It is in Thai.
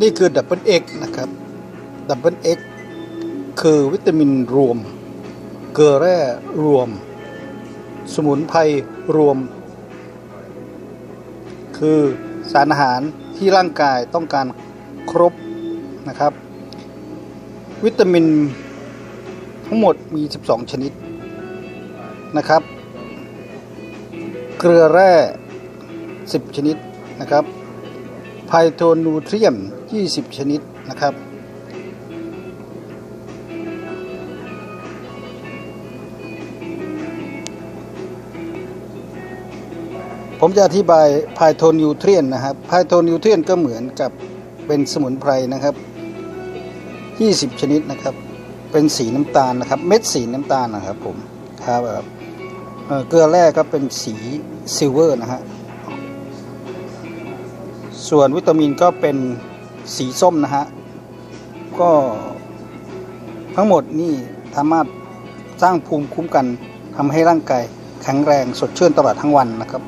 นี่คือดับเบิลเอ็กนะครับดับเบิลเอ็กคือวิตามินรวม เกลือแร่รวม สมุนไพรรวม คือสารอาหารที่ร่างกายต้องการครบนะครับ วิตามินทั้งหมดมี 12 ชนิดนะครับ เกลือแร่ 10 ชนิดนะครับ ไพโทนูเทรียม 20 ชนิดนะครับ ผมจะอธิบายไพโทนิวเทรียนนะครับไพโทนิวเทรียนก็เหมือนกับเป็นสมุนไพรนะครับ 20 ชนิดนะครับ เป็นสีน้ำตาลนะครับ เม็ดสีน้ำตาลนะครับผมครับเอ่อเกลือแร่ก็เป็นสีซิลเวอร์นะฮะ ส่วนวิตามินก็เป็นสีส้มนะฮะ ก็ทั้งหมดนี่สามารถสร้างภูมิคุ้มกันทำให้ร่างกายแข็งแรงสดชื่นตลอดทั้งวันนะครับ